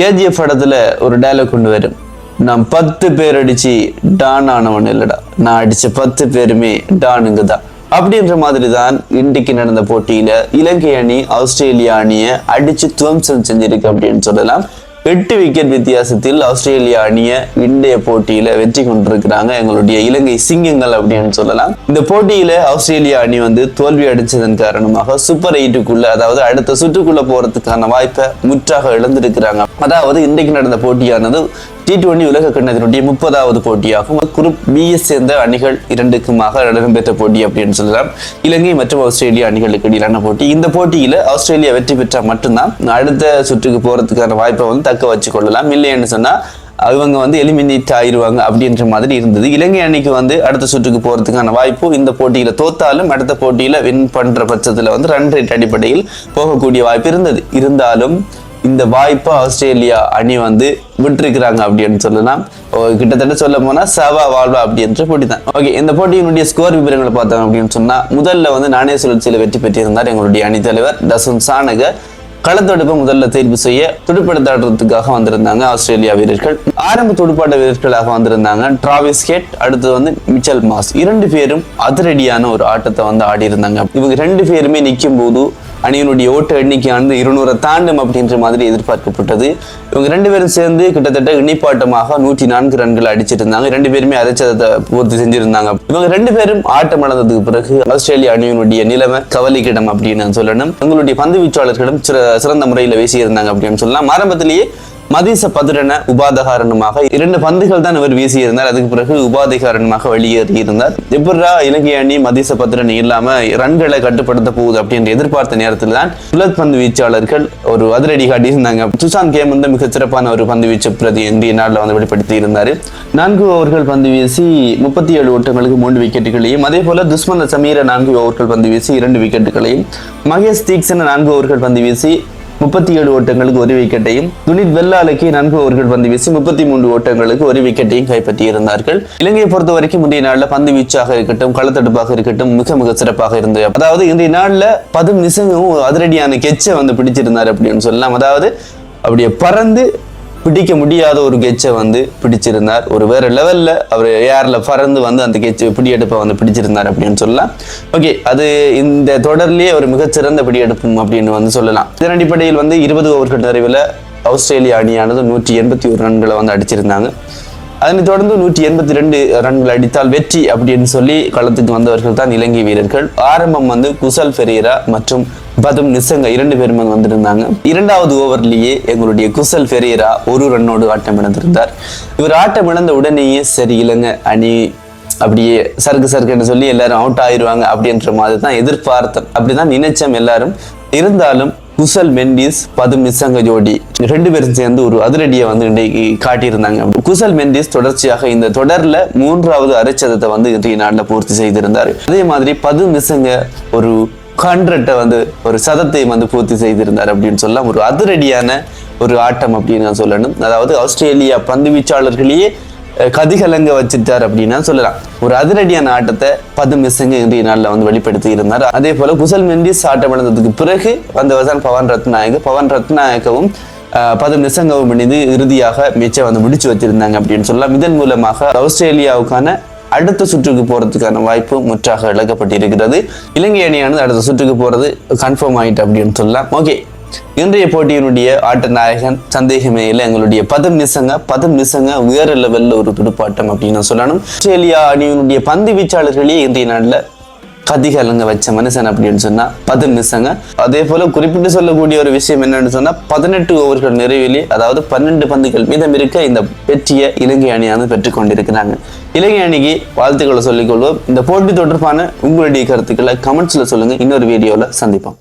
KGF படத்துல ஒரு dialogue கொண்டு வரும். நான் பத்து பேர் அடிச்சு டான் ஆனவன் இல்லடா. நான் அடிச்ச பத்து பேருமே டானுங்க தான் அப்படின்ற மாதிரி தான் இன்றைக்கு நடந்த போட்டியில இலங்கை அணி ஆஸ்திரேலியா அணியை அடிச்சு துவம்சம் செஞ்சிருக்கு அப்படின்னு சொல்லலாம். எட்டு விக்கெட் வித்தியாசத்தில் ஆஸ்திரேலியா அணியை இன்றைய போட்டியில வெற்றி கொண்டிருக்கிறாங்க. எங்களுடைய இலங்கை சிங்கங்கள் அப்படின்னு சொல்லலாம். இந்த போட்டியில ஆஸ்திரேலியா அணி வந்து தோல்வி அடிச்சதன் காரணமாக சூப்பர் எயிட்டுக்குள்ள அதாவது அடுத்த சுற்றுக்குள்ள போறதுக்கான வாய்ப்பை முற்றாக இழந்திருக்கிறாங்க. அதாவது இன்றைக்கு நடந்த போட்டியானது டி டுவெண்டி உலக கண்டத்தினுடைய முப்பதாவது போட்டியாகும். குரூப் பிஎஸ் சேர்ந்த அணிகள் இரண்டுக்குமாக இடம்பெற்ற போட்டி அப்படின்னு சொல்லலாம். இலங்கை மற்றும் ஆஸ்திரேலியா அணிகளுக்கு இடையிலான போட்டி. இந்த போட்டியில் ஆஸ்திரேலியா வெற்றி பெற்றால் மட்டும்தான் அடுத்த சுற்றுக்கு போகிறதுக்கான வாய்ப்பை வந்து தக்க வச்சு கொள்ளலாம். இல்லைன்னு சொன்னால் அவங்க வந்து எலிமினேட் ஆயிடுவாங்க அப்படின்ற மாதிரி இருந்தது. இலங்கை அணிக்கு வந்து அடுத்த சுற்றுக்கு போகிறதுக்கான வாய்ப்பு இந்த போட்டியில் தோத்தாலும் அடுத்த போட்டியில் வின் பண்ணுற பட்சத்தில் வந்து ரன் ரேட் அடிப்படையில் போகக்கூடிய வாய்ப்பு இருந்தது. இருந்தாலும் இந்த வாய்ப்பை ஆஸ்திரேலியா அணி வந்து விட்டுருக்கிறாங்க அப்படின்னு சொல்லலாம். ஓ, கிட்டத்தட்ட சொல்ல போனா சவா வாழ்வா அப்படின்ற போட்டி தான். ஓகே இந்த போட்டியினுடைய ஸ்கோர் விவரங்களை பார்த்தோம் அப்படின்னு சொன்னா முதல்ல வந்து நாணய சுழற்சியில் வெற்றி பெற்றிருந்தார் எங்களுடைய அணித்தலைவர் தசுன் சானக. களத்தொடுப்பை முதல்ல தேர்வு செய்ய துடுப்படுத்தாடுறதுக்காக வந்திருந்தாங்க ஆஸ்திரேலியா வீரர்கள். ஆரம்ப துடுப்பாட்ட வீரர்களாக வந்திருந்தாங்க டிராவிஸ் ஹெட் அடுத்து வந்து மிச்சல் மாஸ். இரண்டு பேரும் அதிரடியான ஒரு ஆட்டத்தை வந்து ஆடி இருந்தாங்க இவங்க ரெண்டு பேருமே நிற்கும் போது அணியினுடைய ஓட்ட எண்ணிக்கையானது இருநூறை தாண்டும் அப்படின்ற மாதிரி எதிர்பார்க்கப்பட்டது. இவங்க ரெண்டு பேரும் சேர்ந்து கிட்டத்தட்ட இணைப்பாட்டமாக நூற்றி நான்கு ரன்கள் அடிச்சிருந்தாங்க. ரெண்டு பேருமே அரைச்சதை பூர்த்தி செஞ்சிருந்தாங்க. இவங்க ரெண்டு பேரும் ஆட்டம் இழந்ததுக்கு பிறகு ஆஸ்திரேலியா அணியினுடைய நிலைமை கவலைக்கிடம் அப்படின்னு நான் சொல்லணும். எங்களுடைய பந்து வீச்சாளர்களும் சில சிறந்த முறையில் வீசியிருந்தாங்க அப்படின்னு சொல்லலாம். ஆரம்பத்திலேயே மதிச பதிரன உபாதகாரணமாக இரண்டு பந்துகள் தான் இவர் வீசியிருந்தார். அதுக்கு பிறகு உபாதிகாரணமாக வெளியேறி இருந்தார் எப்படா இலங்கை அணி மதிச பதிரன் இல்லாம ரன்களை கட்டுப்படுத்த போகுது அப்படின்ற எதிர்பார்த்த நேரத்தில் தான் சுழற் பந்து வீச்சாளர்கள் ஒரு அதிரடி காட்டி இருந்தாங்க சுசாந்த் கேம் வந்து மிகச் சிறப்பான ஒரு பந்து வீச்சு பிரதி இந்திய நாட்டில் வந்து வெளிப்படுத்தி இருந்தார் நான்கு ஓவர்கள் பந்து வீசி முப்பத்தி ஏழு ஓட்டங்களுக்கு மூன்று விக்கெட்டுகளையும் அதே போல துஷ்மந்த சமீர நான்கு ஓவர்கள் பந்து வீசி இரண்டு விக்கெட்டுகளையும் மகேஷ் தீக்ஷன நான்கு ஓவர்கள் பந்து வீசி முப்பத்தி ஏழு ஓட்டங்களுக்கு ஒரு விக்கெட்டையும் துனித் வெள்ளாலைக்கு நன்கு ஓவர்கள் பந்து வீசி முப்பத்தி மூன்று ஓட்டங்களுக்கு ஒரு விக்கெட்டையும் கைப்பற்றியிருந்தார்கள். இலங்கையை பொறுத்த வரைக்கும் முந்தைய நாளில் பந்து வீச்சாக இருக்கட்டும் களத்தடுப்பாக இருக்கட்டும் மிக மிக சிறப்பாக இருந்தது. அதாவது இன்றைய நாளில் பதும் நிசங்கவும் அதிரடியான கெச்சை வந்து பிடிச்சிருந்தார் அப்படின்னு சொல்லலாம். அதாவது அப்படியே பறந்து பிடிக்க முடியாத ஒரு கெச்சை வந்து பிடிச்சிருந்தார். ஒரு வேற லெவல்ல அவர் ஏர்ல பறந்து வந்து அந்த கெச்சு பிடியெடுப்பை வந்து பிடிச்சிருந்தார் அப்படின்னு சொல்லலாம். ஓகே அது இந்த தொடர்லேயே ஒரு மிகச்சிறந்த பிடியெடுப்பும் அப்படின்னு வந்து சொல்லலாம். இதன் அடிப்படையில் வந்து இருபது ஓவர்கள் நிறைவில் ஆஸ்திரேலியா அணியானது நூற்றி எண்பத்தி ஒரு ரன்களை வந்து அடிச்சிருந்தாங்க. அதனைத் தொடர்ந்து நூற்றி எண்பத்தி ரெண்டு ரன்கள் அடித்தால் வெற்றி அப்படின்னு சொல்லி களத்துக்கு வந்தவர்கள் தான் இலங்கை வீரர்கள். ஆரம்பம் வந்து குசல் ஃபெரேரா மற்றும் பதும் நிசங்க இரண்டு பேரும் வந்திருந்தாங்க. இரண்டாவது ஓவர்லேயே எங்களுடைய குசல் ஃபெரேரா ஒரு ரன்னோடு ஆட்டம் இழந்திருந்தார் இவர் ஆட்டம் இழந்த உடனேயே சரி இலங்கை அணி அப்படியே சருக்கு சருக்குன்னு சொல்லி எல்லாரும் அவுட் ஆயிடுவாங்க அப்படின்ற மாதிரி தான் எதிர்பார்த்தோம். அப்படிதான் நினைச்சோம் எல்லாரும். இருந்தாலும் குசல் மெண்டிஸ் பதும் மிஸ்ஸங்க ஜோடி ரெண்டு பேரும் சேர்ந்து ஒரு அதிரடியை வந்து இன்றைக்கு காட்டியிருந்தாங்க. குசல் மெண்டிஸ் தொடர்ச்சியாக இந்த தொடர்ல மூன்றாவது அரைச்சதத்தை வந்து இன்றைய நாளில் பூர்த்தி செய்திருந்தார். அதே மாதிரி பது மிஸ்ஸங்க ஒரு ஹண்ட்ரட்டை வந்து ஒரு சதத்தை வந்து பூர்த்தி செய்திருந்தார் அப்படின்னு சொல்லலாம். ஒரு அதிரடியான ஒரு ஆட்டம் அப்படின்னு நான் சொல்லணும். அதாவது ஆஸ்திரேலியா பந்து வீச்சாளர்களையே கதிகலங்க வச்சுட்டார் அப்படின்னா சொல்லலாம். ஒரு அதிரடியான ஆட்டத்தை பது மிஸ்ஸங்க இன்றைய நாளில் வந்து வெளிப்படுத்தி இருந்தார் அதே போல குசல் மெண்டிஸ் ஆட்டம் இழந்ததுக்கு பிறகு வந்தவர் பவன் ரத்நாயக பவன் ரத்நாயகவும் அஹ், பது நிசங்கவும் இணைந்து இறுதியாக மேட்சை வந்து முடிச்சு வச்சிருந்தாங்க அப்படின்னு சொல்லலாம். இதன் மூலமாக ஆஸ்திரேலியாவுக்கான அடுத்த சுற்றுக்கு போறதுக்கான வாய்ப்பு முற்றாக இழக்கப்பட்டிருக்கிறது. இலங்கை அணியானது அடுத்த சுற்றுக்கு போறது கன்ஃபார்ம் ஆயிட்டு அப்படின்னு சொல்லலாம். ஓகே இன்றைய போட்டியினுடைய ஆட்ட நாயகன் சந்தேகமே இல்லை. எங்களுடைய பதம் நிசங்க பதம் நிசங்க வேற லெவலில் ஒரு துடுப்பாட்டம் அப்படின்னு நான் சொல்லணும். ஆஸ்திரேலியா அணியினுடைய பந்து வீச்சாளர்களே இன்றைய நாளில் கதிகலங்க வச்ச மனுஷன் அப்படின்னு சொன்னா பதம் நிசங்க. அதே போல குறிப்பிட்டு சொல்லக்கூடிய ஒரு விஷயம் என்னன்னு சொன்னா பதினெட்டு ஓவர்கள் நிறைவிலே அதாவது பன்னெண்டு பந்துகள் மீதம் இருக்க இந்த வெற்றியை இலங்கை அணியானது பெற்றுக் கொண்டிருக்கிறாங்க. இலங்கை அணிக்கு வாழ்த்துக்களை சொல்லிக்கொள்வோம் இந்த போட்டி தொடர்பான உங்களுடைய கருத்துக்களை கமெண்ட்ஸ்ல சொல்லுங்க. இன்னொரு வீடியோல சந்திப்போம்.